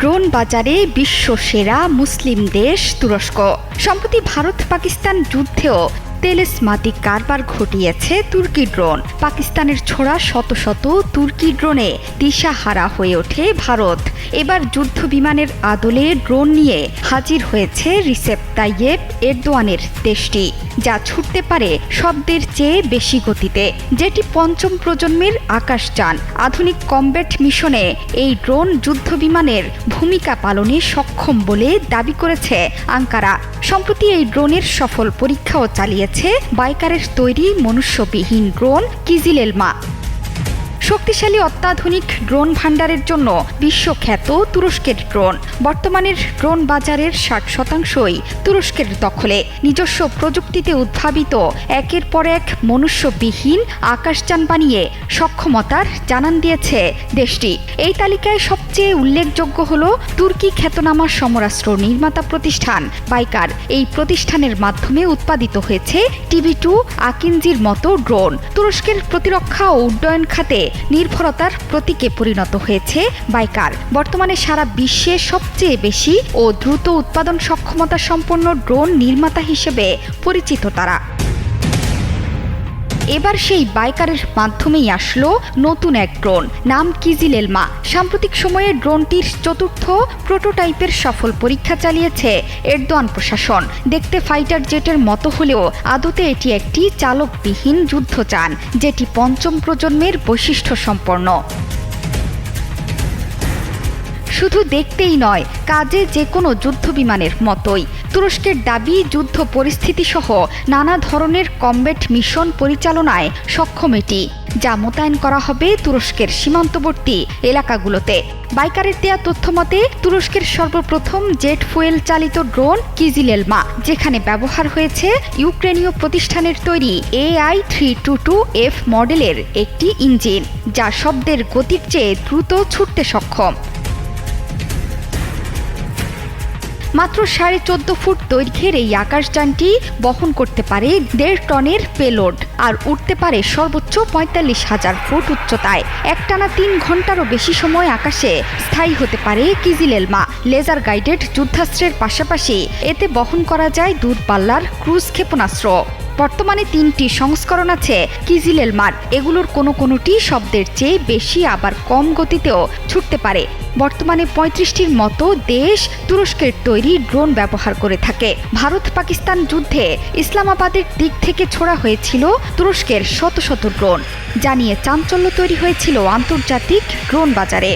Drone বাজারে বিশ্ব সেরা মুসলিম দেশ তুরস্ক। সম্প্রতি ভারত পাকিস্তান যুদ্ধেও তেলেসমাতিক কারবার ঘটিয়েছে তুর্কি ড্রোন। পাকিস্তানের ছোড়া শত শত তুর্কি ড্রোনে দিশাহারা হয়ে ওঠে ভারত। এবার যুদ্ধ বিমানের আদলে ড্রোন নিয়ে হাজির হয়েছে রিসেপ তাইয়েব এরদোয়ানের দেশটি, যা ছুটতে পারে শব্দের চেয়ে বেশি গতিতে। যেটি পঞ্চম প্রজন্মের আকাশযান। আধুনিক কমব্যাট মিশনে এই ড্রোন যুদ্ধ বিমানের ভূমিকা পালনে সক্ষম বলে দাবি করেছে আঙ্কারা। সম্প্রতি এই ড্রোনের সফল পরীক্ষাও চালিয়েছে বাইকারের তৈরি মনুষ্যবিহীন ড্রোন কিজিলেলমা। শক্তিশালী অত্যাধুনিক ড্রোন ভাণ্ডারের জন্য বিশ্বখ্যাত তুরস্কের ড্রোন। বর্তমানের ড্রোন বাজারের ষাট শতাংশই তুরস্কের দখলে। নিজস্ব প্রযুক্তিতে উদ্ভাবিত, একের পর এক মনুষ্যবিহীন আকাশযান বানিয়ে সক্ষমতার জানান দিয়েছে দেশটি। এই তালিকায় সবচেয়ে উল্লেখযোগ্য হল তুর্কি খ্যাতনামা সমরাস্ত্র নির্মাতা প্রতিষ্ঠান বাইকার। এই প্রতিষ্ঠানের মাধ্যমে উৎপাদিত হয়েছে টিভি টু আকিনজির মতো ড্রোন। তুরস্কের প্রতিরক্ষা ও উড্ডয়ন খাতে নির্ভরতার প্রতীকে পরিণত হয়েছে বাইকার। বর্তমানে সারা বিশ্বে সবচেয়ে বেশি ও দ্রুত উৎপাদন সক্ষমতা সম্পন্ন ড্রোন নির্মাতা হিসেবে পরিচিত তারা। এবার সেই বাইকারের মাধ্যমেই আসলো নতুন এক ড্রোন, নাম কিজিল এলমা সাম্প্রতিক সময়ে ড্রোনটির চতুর্থ প্রোটোটাইপের সফল পরীক্ষা চালিয়েছে এরদোয়ান প্রশাসন। দেখতে ফাইটার জেটের মতো হলেও আদতে এটি একটি চালকবিহীন যুদ্ধ চান যেটি পঞ্চম প্রজন্মের বৈশিষ্ট্য সম্পন্ন শুধু দেখতেই নয় কাজে যে কোনো যুদ্ধ বিমানের মতোই। তুরস্কের দাবি, যুদ্ধ পরিস্থিতি সহ নানা ধরনের কমব্যাট মিশন পরিচালনায় সক্ষম এটি, যা মোতায়েন করা হবে তুরস্কের সীমান্তবর্তী এলাকাগুলোতে। বাইকারের দেয়া তথ্য মতে, তুরস্কের সর্বপ্রথম জেট ফুয়েল চালিত ড্রোন কিজিলেলমা, যেখানে ব্যবহার হয়েছে ইউক্রেনীয় প্রতিষ্ঠানের তৈরি AI three two two F মডেলের একটি ইঞ্জিন, যা শব্দের গতির চেয়ে দ্রুত ছুটতে সক্ষম। মাত্র সাড়ে চোদ্দ ফুট দৈর্ঘ্যের এই আকাশযানটি বহন করতে পারে দেড় টনের পেলোড আর উঠতে পারে সর্বোচ্চ পঁয়তাল্লিশ হাজার ফুট উচ্চতায়। একটানা তিন ঘন্টারও বেশি সময় আকাশে স্থায়ী হতে পারে কিজিলেলমা। লেজার গাইডেড যুদ্ধাস্ত্রের পাশাপাশি এতে বহন করা যায় দূরপাল্লার ক্রুজ ক্ষেপণাস্ত্র। বর্তমানে তিনটি সংস্করণ আছে, কিজিলেলমার। এগুলোর কোনো কোনোটি শব্দের চেয়ে বেশি আবার কম গতিতেও ছুটতে পারে। বর্তমানে পঁয়ত্রিশটির মতো দেশ তুরস্কের তৈরি ড্রোন ব্যবহার করে থাকে। ভারত পাকিস্তান যুদ্ধে ইসলামাবাদের দিক থেকে ছোড়া হয়েছিল তুরস্কের শত শত ড্রোন। যা নিয়ে চাঞ্চল্য তৈরি হয়েছিল আন্তর্জাতিক ড্রোন বাজারে।